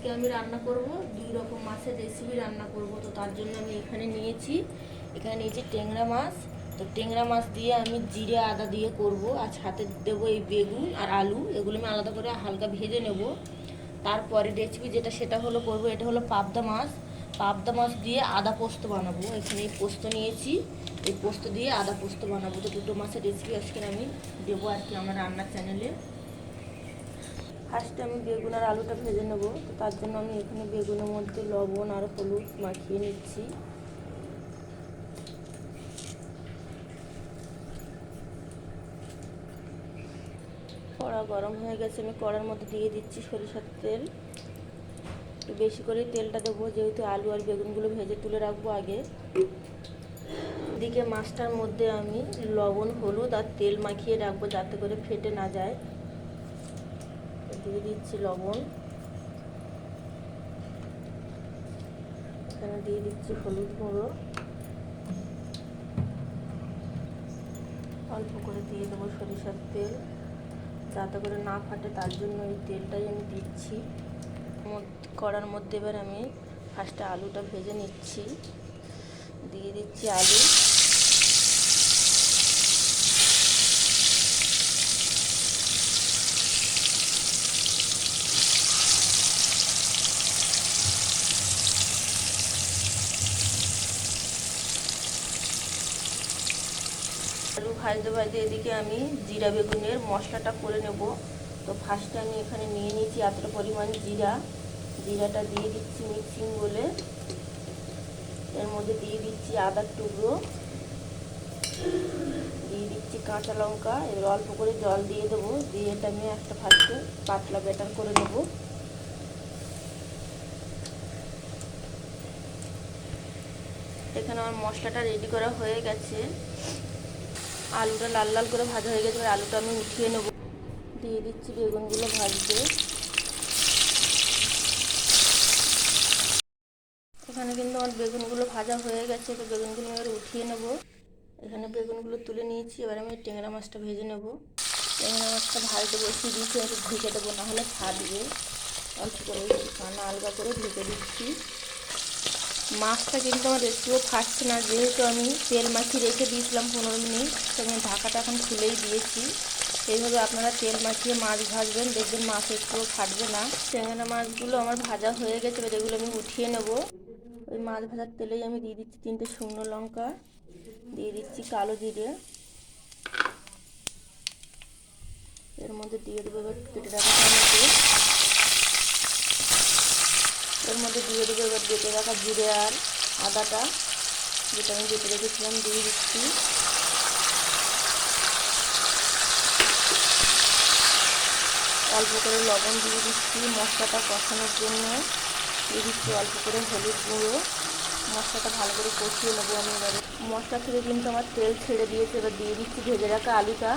আজকে আমি রান্না করব, দুই রকম মাছের রেসিপি রান্না করব। তো তার জন্য আমি এখানে নিয়েছি এখানে নিয়েছি ট্যাংরা মাছ। তো ট্যাংরা মাছ দিয়ে আমি জিরে আদা দিয়ে করব, আর সাথে দেবো এই বেগুন আর আলু। এগুলো আমি আলাদা করে হালকা ভেজে নেব। তারপরে রেসিপি যেটা সেটা হলো করব, এটা হলো পাবদা মাছ। পাবদা মাছ দিয়ে আদা পোস্ত বানাবো। এখানে এই পোস্ত নিয়েছি। এই পোস্ত দিয়ে আদা পোস্ত বানাবো। তো দুটো মাছের রেসিপি আজকে আমি দেবো আর কি আমার রান্নার চ্যানেলে ফার্স্টে আমি বেগুন আর আলুটা ভেজে নেব। তো তার জন্য আমি এখানে বেগুনের মধ্যে লবণ আর হলুদ মাখিয়ে নিচ্ছি। কড়া গরম হয়ে গেছে, আমি কড়ার মধ্যে দিয়ে দিচ্ছি সরিষার তেল। একটু বেশি করে তেলটা দেবো, যেহেতু আলু আর বেগুনগুলো ভেজে তুলে রাখব আগে। এদিকে মাছটার মধ্যে আমি লবণ, হলুদ আর তেল মাখিয়ে রাখব যাতে করে ফেটে না যায়। দিয়ে দিচ্ছি লবণ। এখানে দিয়ে দিচ্ছি হলুদ গুঁড়ো। অল্প করে দিয়ে দেবো সরিষার তেল। যাতে করে না ফাটে, তার জন্য এই তেলটাই আমি দিচ্ছি। কড়ার মধ্যে এবার আমি ফার্স্টে আলুটা ভেজে নিচ্ছি। দিয়ে দিচ্ছি আলু আলু ভাজতে ভাজতে এদিকে আমি জিরা বেগুনের মশলাটা করে নেব। তো ফার্স্টে আমি এখানে নিয়ে নিয়েছি এতটা পরিমাণ জিরা। জিরাটা দিয়ে দিচ্ছি মিক্সিং বলে। এর মধ্যে দিয়ে দিচ্ছি আদার টুকরো। দিয়ে দিচ্ছি কাঁচা লঙ্কা। এবার অল্প করে জল দিয়ে দেবো। দিয়ে এটা আমি একটা ফার্স্টে পাতলা ব্যাটার করে নেব। এখানে আমার মশলাটা রেডি করা হয়ে গেছে। আলুটা লাল লাল করে ভাজা হয়ে গেছে, এবার আলুটা আমি উঠিয়ে নেব। দিয়ে দিচ্ছি বেগুনগুলো ভাজতে। এখানে কিন্তু আমার বেগুনগুলো ভাজা হয়ে গেছে, তো বেগুনগুলো এবার উঠিয়ে নেব। এখানে বেগুনগুলো তুলে নিয়েছি, এবার আমি ট্যাংরা মাছটা ভেজে নেব। ট্যাংরা মাছটা ভাজতে বসিয়ে দিয়েছি, একটু ঢেকে দেবো না নাহলে ছাড়বে। অল্প করে আলগা করে ঢেকে দিচ্ছি। মাছটা কিন্তু আমার একটুও ফাটছে না। যেহেতু আমি তেল মাখিয়ে রেখে দিয়েছিলাম পনেরো মিনিট আমি ঢাকাটা এখন খুলেই দিয়েছি। এইভাবে আপনারা তেল মাখিয়ে মাছ ভাজবেন, দেখবেন মাছ একটুও ফাটবে না। ট্যাংরা মাছগুলো আমার ভাজা হয়ে গেছে, এবার এগুলো আমি উঠিয়ে নেব। ওই মাছ ভাজার তেলেই আমি দিয়ে দিচ্ছি তিনটে শুকনো লঙ্কা, দিয়ে দিচ্ছি কালো জিরে। এর মধ্যে দিয়ে দেবো এবার কেটে রাখা এর মধ্যে দিয়ে দেবো এবার বেটে রাখা জিরে আর আদাটা, যেটা আমি বেটে রেখেছিলাম, দিয়ে দিচ্ছি। অল্প করে লবণ দিয়ে দিচ্ছি মশলাটা কষানোর জন্য। দিয়ে দিচ্ছি অল্প করে হলুদ গুঁড়ো। মশলাটা ভালো করে কষিয়ে নেব আমি এবারে। মশলা থেকে কিন্তু আমার তেল ছেড়ে দিয়েছে, এবার দিয়ে দিচ্ছি ভেজে রাখা আলুটা।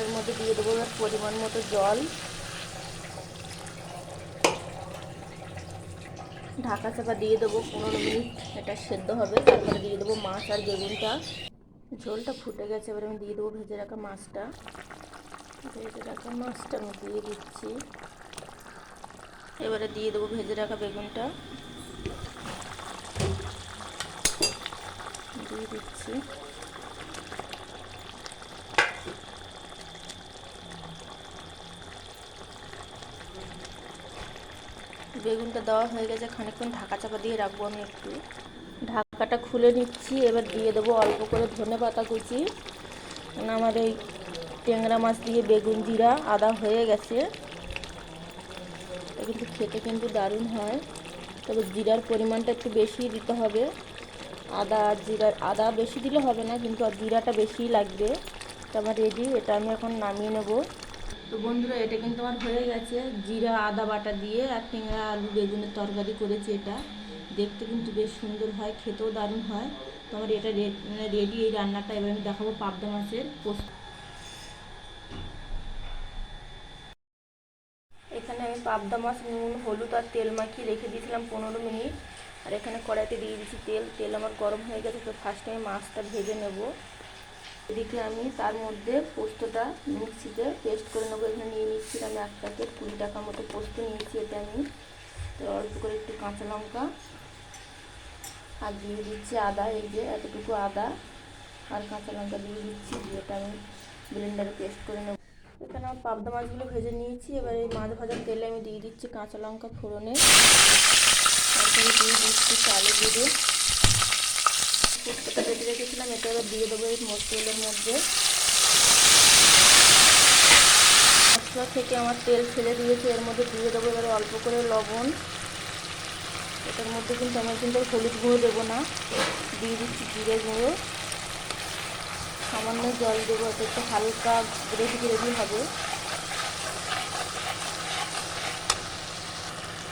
এটার মধ্যে দিয়ে দেবো এবার পরিমাণ মতো জল। ঢাকা চাপা দিয়ে দেবো পনেরো মিনিট, এটা সেদ্ধ হবে। তারপরে দিয়ে দেবো মাছ আর বেগুনটা। ঝোলটা ফুটে গেছে, এবার আমি দিয়ে দেবো ভেজে রাখা মাছটা। ভেজে রাখা মাছটা আমি দিয়ে দিচ্ছি। এবারে দিয়ে দেবো ভেজে রাখা বেগুনটা। দিয়ে দিচ্ছি। বেগুনটা দেওয়া হয়ে গেছে, খানিকক্ষণ ঢাকা চাপা দিয়ে রাখব আমি একটু। ঢাকাটা খুলে নিচ্ছি, এবার দিয়ে দেবো অল্প করে ধনে পাতা কুচি। আমার এই ট্যাংরা মাছ দিয়ে বেগুন জিরা আদা হয়ে গেছে। কিন্তু খেতে কিন্তু দারুণ হয়। তবে জিরার পরিমাণটা একটু বেশি দিতে হবে। আদা আর জিরার আদা বেশি দিলে হবে না, কিন্তু আর জিরাটা বেশিই লাগবে। তো আমার রেডি এটা আমি এখন নামিয়ে নেব। তো বন্ধুরা, এটা কিন্তু আমার হয়ে গেছে। জিরা, আদা বাটা দিয়ে আর টেংরা আলু, বেগুনের তরকারি করেছি এটা। দেখতে কিন্তু বেশ সুন্দর হয়, খেতেও দারুণ হয়। তো আমার এটা রেডি এই রান্নাটা। এবার আমি দেখাবো পাবদা মাছের পোস্ত। এখানে আমি পাবদা মাছ, নুন, হলুদ আর তেল মাখিয়ে রেখে দিয়েছিলাম পনেরো মিনিট। আর এখানে কড়াইতে দিয়ে দিচ্ছি তেল। তেল আমার গরম হয়ে গেছে, তো ফার্স্টে আমি মাছটা ভেজে নেব। এদিকে আমি, তার মধ্যে পোস্তটা মিক্সিতে পেস্ট করে নেব। এখানে নিয়ে নিচ্ছি আমি এক প্যাকেট কুড়ি টাকা মতো পোস্ত নিয়েছি এটা আমি। তো অল্প করে একটু কাঁচা লঙ্কা। আর দিয়ে দিচ্ছি আদা, এই যে এতটুকু আদা আর কাঁচা লঙ্কা দিয়ে দিচ্ছি, দিয়ে এটা আমি ব্লেন্ডারে পেস্ট করে নেব। এখানে আমার পাবদা মাছগুলো ভেজে নিয়েছি। এবার এই মাছ ভাজার তেলে আমি দিয়ে দিচ্ছি কাঁচা লঙ্কা ফোড়নে। তারপরে দিয়ে দিচ্ছি চালে দিয়ে রেখেছিলাম, এটা এবার দিয়ে দেবো এই তেলের মধ্যে। মশলা থেকে আমার তেল ছেড়ে দিয়েছে, এর মধ্যে দিয়ে দেবো এবারে অল্প করে লবণ। এটার মধ্যে কিন্তু আমি কিন্তু হলুদ গুঁড়ো দেবো না, দিয়ে দিচ্ছি জিরে গুঁড়ো। সামান্য জল দেবো, এটা একটু হালকা গ্রেভি গ্রেভি হবে।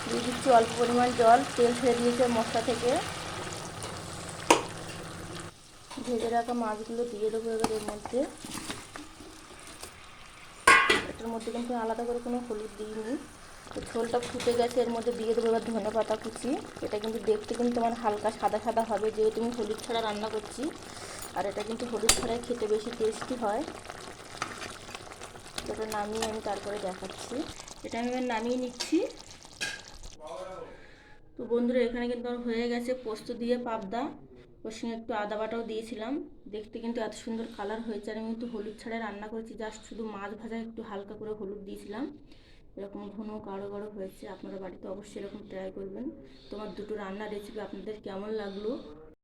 দিয়ে দিচ্ছি অল্প পরিমাণ জল, তেল ছেড়ে দিয়েছে মশলা থেকে। ভেজে রাখা মাছগুলো দিয়ে দেবো এবার এর মধ্যে। এটার মধ্যে কিন্তু আলাদা করে কোনো হলুদ দিইনি। তো ঝোলটা ফুটে গেছে, এর মধ্যে দিয়ে দেবো এবার ধনে পাতা কুচি। এটা কিন্তু দেখতে কিন্তু আমার হালকা সাদা সাদা হবে, যেহেতু আমি হলুদ ছাড়া রান্না করছি। আর এটা কিন্তু হলুদ ছাড়াই খেতে বেশি টেস্টি হয়। এটা নামিয়ে আমি তারপরে দেখাচ্ছি। এটা আমি এবার নামিয়ে নিচ্ছি। তো বন্ধুরা, এখানে কিন্তু আমার হয়ে গেছে পোস্ত দিয়ে পাবদা। ওর সঙ্গে একটু আদা বাটাও দিয়েছিলাম। দেখতে কিন্তু এত সুন্দর কালার হয়েছে আর আমি কিন্তু হলুদ ছাড়া রান্না করেছি। জাস্ট শুধু মাছ ভাজা একটু হালকা করে হলুদ দিয়েছিলাম। এরকম ঘন গাঢ় গাঢ় হয়েছে। আপনারা বাড়িতে অবশ্যই এরকম ট্রাই করবেন। তোমার দুটো রান্নার রেসিপি আপনাদের কেমন লাগল?